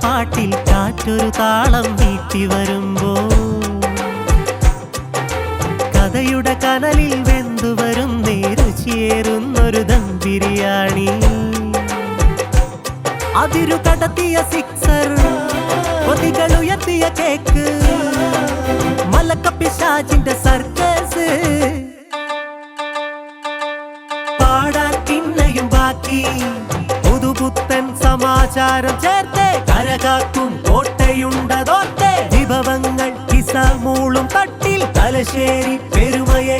പാട്ടിൽ കാറ്റൊരു താളം വീട്ടി വരുമ്പോ കഥയുടെ കനലിൽ വെന്തുവരും വരും ചേരുന്നൊരു ദം ബിരിയാണി അതിരു കടത്തിയ സിക്സർ കൊതികൾ ഉയർത്തിയ കേക്ക് മലക്കപ്പിശാജിന്റെ സർക്കസ് സമാചാരം ചേർത്ത് കരകാക്കും കോട്ടയുണ്ടതോർത്തെ വിഭവങ്ങൾ കിസമൂളും തട്ടിൽ തലശ്ശേരി പെരുമയെ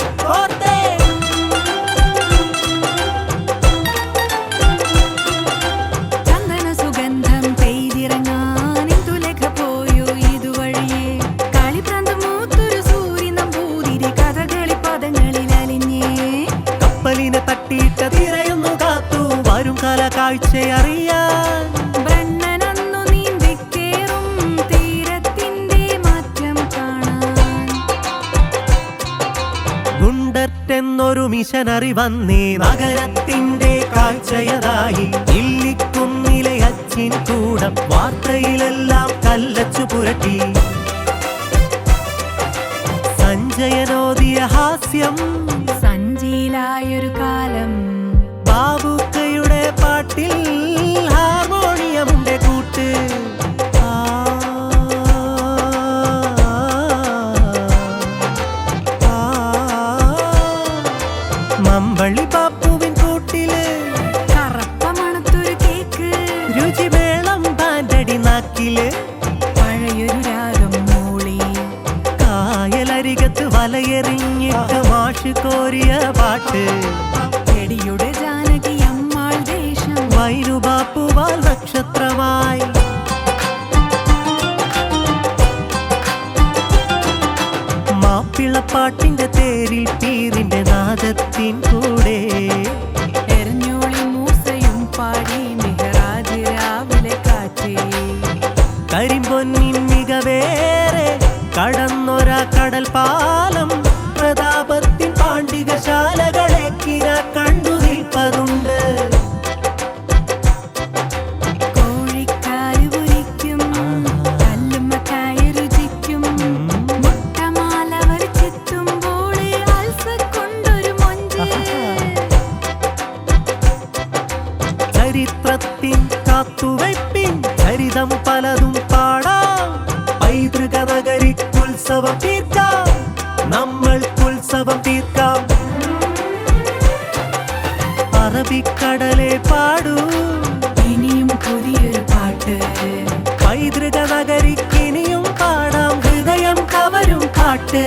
കപ്പലിനെ തട്ടിയിട്ട തിരയൊന്നു കാത്തു. വരും കാല കാഴ്ചയറിയാൻ ഗുണ്ടറ്റെന്നൊരു മിഷനറി വന്നേ നഗരത്തിന്റെ കാഴ്ചയതായി ഇല്ലിക്കുന്നിലെ അച്ഛൻ കൂടം വാർത്തയിലെല്ലാം കല്ലച്ചു പുരട്ടി. സഞ്ജയനോദിയ ഹാസ്യം. സഞ്ചിയിലായൊരു കാലം പാൻഡടി പഴയൊരു രാഗം മൂളി. കായലരികത്ത് വലയെറിഞ്ഞിട്ട് മാഷ് കോരിയ പാട്ട്. ചെടിയുടെ ജാനകി അമ്മാൾ ദേശം വൈരുബാപ്പുവാൽ നക്ഷത്രമായി. മാപ്പിളപ്പാട്ടിന്റെ തേരിൽ പീരിന്റെ നാദത്തിൻ കൂടെ കരിമ്പൊന്നിൻ മികവേറെ കടന്നൊരാ കടൽ പാലം നഗരിക്കുത്സവം തീർക്കാം. നമ്മൾക്കുത്സവം തീർക്കാം. അറബിക്കടലെ പാടൂ. ഇനിയും പുതിയൊരു പാട്ട്. പൈതൃക നഗരിക്കിനിയും പാടാം ഹൃദയം കവരും പാട്ട്